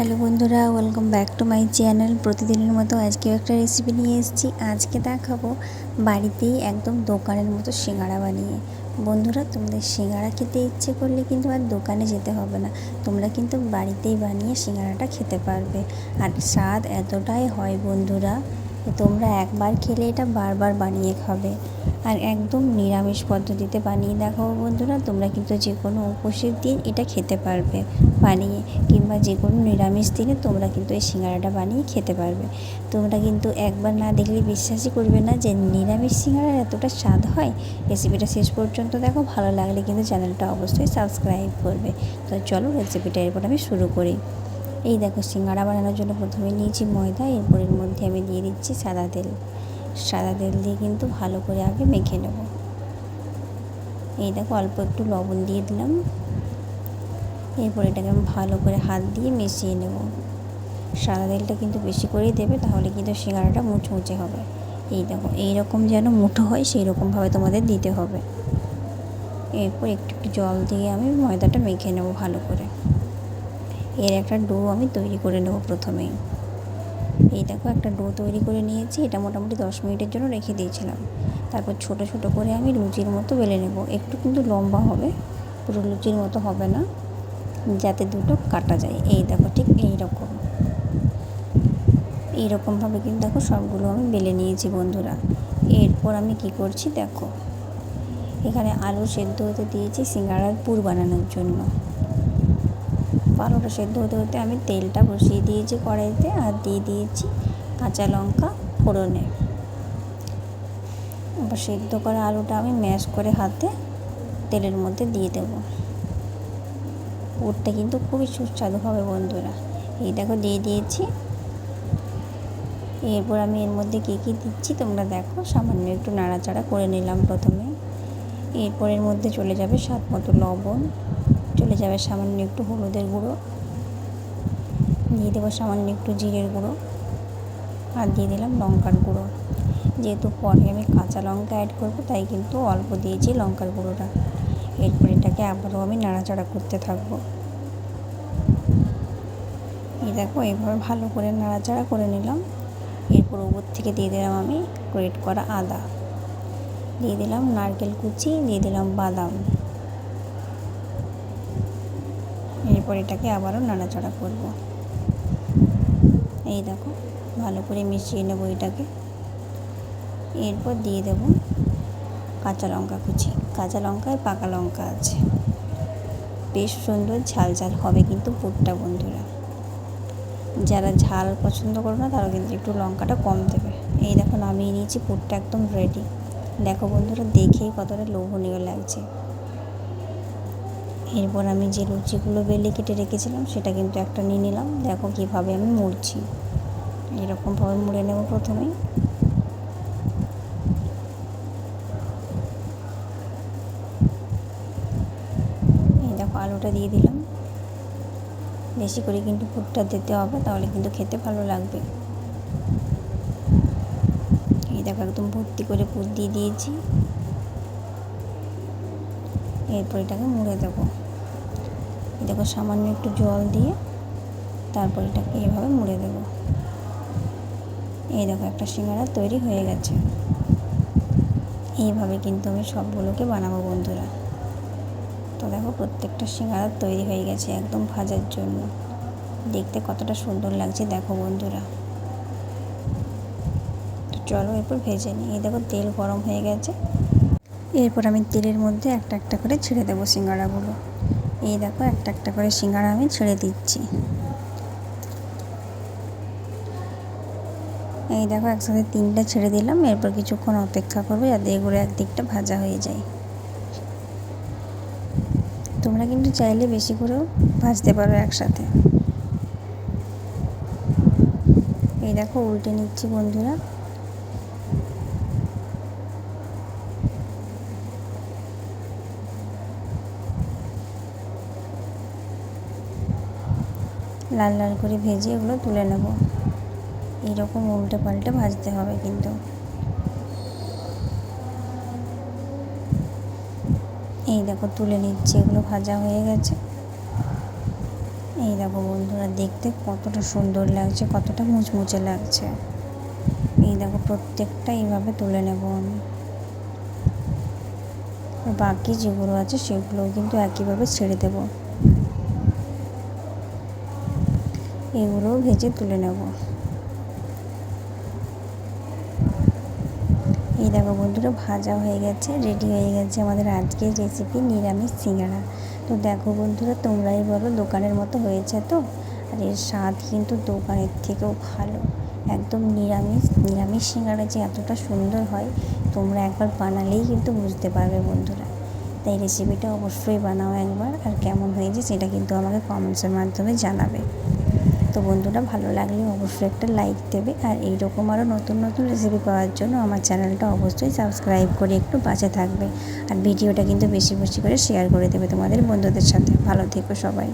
Hello বন্ধুরা welcome back to my channel প্রতিদিনের মতো আজকেও একটা রেসিপি নিয়ে এসেছি। আজকে দেখাবো বাড়িতেই একদম দোকানের মতো সিঙ্গাড়া বানিয়ে। বন্ধুরা, তোমাদের সিঙ্গাড়া খেতে ইচ্ছে করলে কিন্তু আর দোকানে যেতে হবে না। তোমরা কিন্তু বাড়িতেই বানিয়ে সিঙ্গাড়াটা খেতে পারবে। আর স্বাদ এতটাই হয় বন্ধুরা। তোমরা একবার খেলে এটা বারবার বানিয়ে খাবে। আর একদম নিরামিষ পদ্ধতিতে বানিয়ে দেখাবো বন্ধুরা, তোমরা কিন্তু যে কোনো উপোসের দিন এটা খেতে পারবে। বানিয়ে কিংবা যে কোনো নিরামিষ দিনে তোমরা কিন্তু এই সিঙ্গাড়াটা বানিয়ে খেতে পারবে। তোমরা কিন্তু একবার না দেখলে বিশ্বাসই করবে না যে নিরামিষ সিঙ্গাড়ার এতটা স্বাদ হয়। রেসিপিটা শেষ পর্যন্ত দেখো, ভালো লাগলে কিন্তু চ্যানেলটা অবশ্যই সাবস্ক্রাইব করবে। তো চলো রেসিপিটা এরপর আমি শুরু করি। এই দেখো সিঙ্গাড়া বানানোর জন্য প্রথমে নিয়েছি ময়দা এরপর এর মধ্যে আমি দিয়ে দিচ্ছি সাদা তেল। সাদা তেল দিয়ে কিন্তু ভালো করে আগে মেখে নেব। এই দেখো অল্প একটু লবণ দিয়ে দিলাম। এরপর এটাকে আমি ভালো করে হাত দিয়ে মিশিয়ে নেব। সাদা তেলটা কিন্তু বেশি করেই দেবে, তাহলে কিন্তু সিঙ্গাড়াটা মুচমুচে হবে। এই দেখো, এইরকম যেন মুঠো হয় সেই রকমভাবে তোমাদের দিতে হবে। এরপর একটু একটু জল দিয়ে আমি ময়দাটা মেখে নেব ভালো করে। এর একটা ডো আমি তৈরি করে নেব প্রথমেই। এই দেখো, একটা ডো তৈরি করে নিয়েছি, এটা মোটামুটি দশ মিনিটের জন্য রেখে দিয়েছিলাম। তারপর ছোট ছোট করে আমি লুচির মতো বেলে নেব। একটু কিন্তু লম্বা হবে, পুরো লুচির মতো হবে না, যাতে দুটো কাটা যায়। এই দেখো, ঠিক এই রকম এইরকমভাবে কিন্তু দেখো সবগুলো আমি বেলে নিয়েছি বন্ধুরা। এরপর আমি কি করছি দেখো, এখানে আলু সেদ্ধ হতে দিয়েছি সিঙ্গারার পুর বানানোর জন্য। আলুটা সেদ্ধ হতে হতে আমি তেলটা বসিয়ে দিয়েছি কড়াইতে আর দিয়ে দিয়েছি কাঁচা লঙ্কা ফোড়নে। এবার সেদ্ধ করা আলুটা আমি ম্যাশ করে হাতে তেলের মধ্যে দিয়ে দেবো। পুরটা কিন্তু খুবই সুস্বাদু হবে বন্ধুরা। এই দেখো দিয়ে দিয়েছি। এরপর আমি এর মধ্যে কী কী দিচ্ছি তোমরা দেখো, সামান্য একটু নাড়াচাড়া করে নিলাম প্রথমে। এরপর এর মধ্যে চলে যাবে স্বাদ মতো লবণ। চলে যাবে সামান্য একটু হলুদের গুঁড়ো। দিয়ে দেবো সামান্য একটু জিরের গুঁড়ো আর দিয়ে দিলাম লঙ্কার গুঁড়ো। যেহেতু পরে আমি কাঁচা লঙ্কা অ্যাড করব, তাই কিন্তু অল্প দিয়েছি লঙ্কার গুঁড়োটা। এরপর এটাকে আবারও আমি নাড়াচাড়া করতে থাকব। এই দেখো এইভাবে ভালো করে নাড়াচাড়া করে নিলাম। এরপর উপর থেকে দিয়ে দিলাম আমি গ্রেট করা আদা। দিয়ে দিলাম নারকেল কুচি, দিয়ে দিলাম বাদাম। এরপর এটাকে আবারও নাড়াচাড়া করব। এই দেখো, ভালো করে মিশিয়ে নেব এটাকে। এরপর দিয়ে দেব কাঁচা লঙ্কা কুচি। কাঁচা লঙ্কায় পাকা লঙ্কা আছে। বেশ সুন্দর ঝাল ঝাল হবে কিন্তু পুরটা, বন্ধুরা। যারা ঝাল পছন্দ করো না, তারা কিন্তু একটু লঙ্কাটা কম দেবে। এই দেখো, নামিয়ে নিয়েছি, পুরটা একদম রেডি দেখো, বন্ধুরা, দেখেই কতটা লোভনীয় লাগছে। এরপর আমি যে লুচিগুলো বেলে কেটে রেখেছিলাম, সেটা কিন্তু একটা নিয়ে নিলাম। দেখো কীভাবে আমি মুড়ছি। এরকমভাবে মুড়ে নেব প্রথমেই এই দেখো আলুটা দিয়ে দিলাম। বেশি করে কিন্তু পুরটা দিতে হবে, তাহলে কিন্তু খেতে ভালো লাগবে। এই দেখো একদম ভর্তি করে পুর দিয়ে দিয়েছি। এরপর এটাকে মুড়ে দেবো। দেখো সামান্য একটু জল দিয়ে তারপর এটাকে এভাবে মুড়ে দেব। এই দেখো একটা সিঙ্গাড়া তৈরি হয়ে গেছে। এইভাবে কিন্তু আমি সবগুলোকে বানাবো বন্ধুরা। তো দেখো প্রত্যেকটা সিঙ্গাড়া তৈরি হয়ে গেছে একদম ভাজার জন্য। দেখতে কতটা সুন্দর লাগছে দেখো বন্ধুরা। চলো এরপর ভেজে নিই। এই দেখো তেল গরম হয়ে গেছে। এরপর আমি তেলের মধ্যে একটা একটা করে ছেড়ে দেবো সিঙ্গাড়াগুলো এই দেখো, একটা একটা করে সিঙ্গাড়া আমি ছেড়ে দিচ্ছি। এই দেখো, একসাথে তিনটা ছেড়ে দিলাম, এরপর কিছুক্ষণ অপেক্ষা করবে যাতে এগুলো একদিকটা ভাজা হয়ে যায়। তোমরা কিন্তু চাইলে বেশি করেও ভাজতে পারো একসাথে। এই দেখো, উল্টে নিচ্ছি বন্ধুরা। লাল লাল করে ভেজে এগুলো তুলে নেব। এইরকম উল্টে পাল্টে ভাজতে হবে কিন্তু। এই দেখো তুলে নিচ্ছি, এগুলো ভাজা হয়ে গেছে। এই দেখো বন্ধুরা, দেখতে কতটা সুন্দর লাগছে, কতটা মুচমুচে লাগছে। এই দেখো প্রত্যেকটা এইভাবে তুলে নেব আমি। বাকি যেগুলো আছে সেগুলোও কিন্তু একইভাবে ছেড়ে দেব। এগুলোও ভেজে তুলে নেব। এই দেখো বন্ধুরা, ভাজা হয়ে গেছে রেডি হয়ে গেছে আমাদের আজকের রেসিপি নিরামিষ সিঙ্গাড়া। তো দেখো বন্ধুরা, তোমরাই বলো দোকানের মতো হয়েছে তো? আর এর স্বাদ কিন্তু দোকানের থেকেও ভালো। একদম নিরামিষ নিরামিষ সিঙ্গাড়া যে এতটা সুন্দর হয়, তোমরা একবার বানালেই কিন্তু বুঝতে পারবে বন্ধুরা। তাই রেসিপিটা অবশ্যই বানাও একবার, আর কেমন হয়েছে সেটা কিন্তু আমাকে কমেন্টসের মাধ্যমে জানাবে। তো বন্ধুরা, ভালো লাগলে অবশ্যই একটা লাইক দেবে। আর এইরকম আরও নতুন নতুন রেসিপি পাওয়ার জন্য আমার চ্যানেলটা অবশ্যই সাবস্ক্রাইব করে একটু বাঁচে থাকবে। আর ভিডিওটা কিন্তু বেশি বেশি করে শেয়ার করে দেবে তোমাদের বন্ধুদের সাথে। ভালো থেকো সবাই।